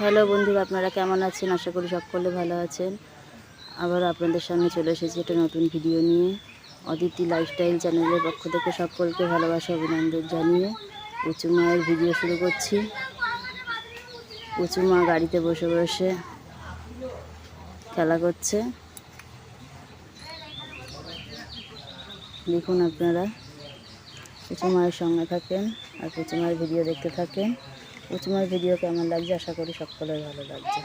Hello বন্ধুরা আপনারা কেমন আছেন? আশা করি সকলে ভালো আছেন। আবার আপনাদের সামনে চলে এসেছি একটা নতুন ভিডিও নিয়ে। অদিতি লাইফস্টাইল চ্যানেলের পক্ষ থেকে সকলকে ভালোবাসা, অভিনন্দন জানিয়ে উঁচু মায়ের ভিডিও শুরু করছি। উঁচু মা গাড়িতে বসে বসে খেলা করছে। দেখুন আপনারা, উঁচু মায়ের সঙ্গে থাকেন আর উঁচু মায়ের ভিডিও দেখতে থাকেন। মায়ের ভিডিও কেমন লাগছে? আশা করি সকলের ভালো লাগছে।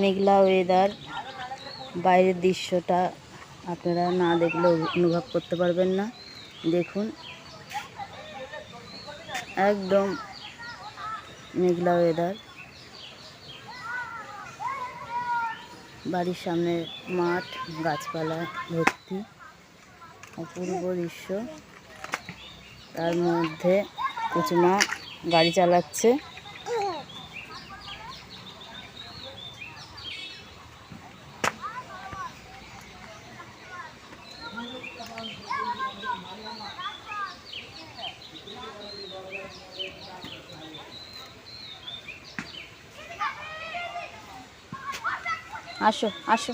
মেঘলা ওয়েদার বাইরের দৃশ্যটা আপনারা না দেখলে অনুভব করতে পারবেন না। দেখুন, একদম মেঘলা ওয়েদার বাড়ির সামনে মাঠ, গাছপালা ভর্তি, অপূর্ব দৃশ্য। তার মধ্যে কুচুমা গাড়ি চালাচ্ছে। আসো আসো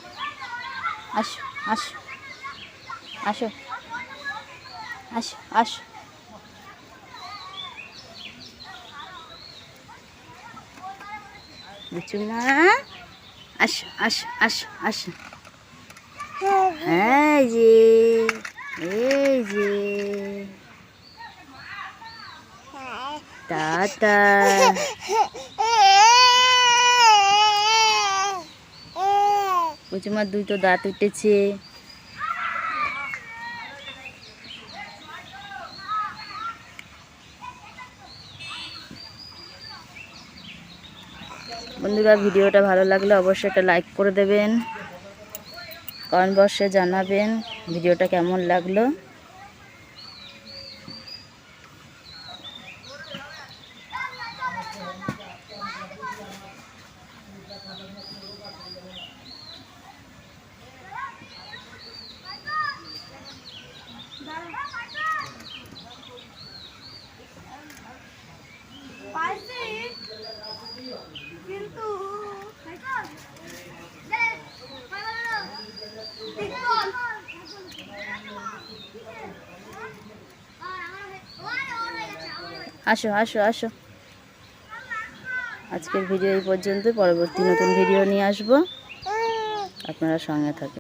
আসো আসো আসো আসো আসো। না আসো আসো আসো আসো। এই যে এই যে। টাটা। কুচুমার দুটো দাঁত উঠেছে। বন্ধুরা, ভিডিওটা ভালো লাগলে অবশ্যই একটা লাইক করে দেবেন। কমেন্ট বক্সে জানাবেন ভিডিওটা কেমন লাগল। আসো আসো আসো। আজকের ভিডিও এই পর্যন্ত। পরবর্তী নতুন ভিডিও নিয়ে আসব। আপনারা সঙ্গে থাকুন।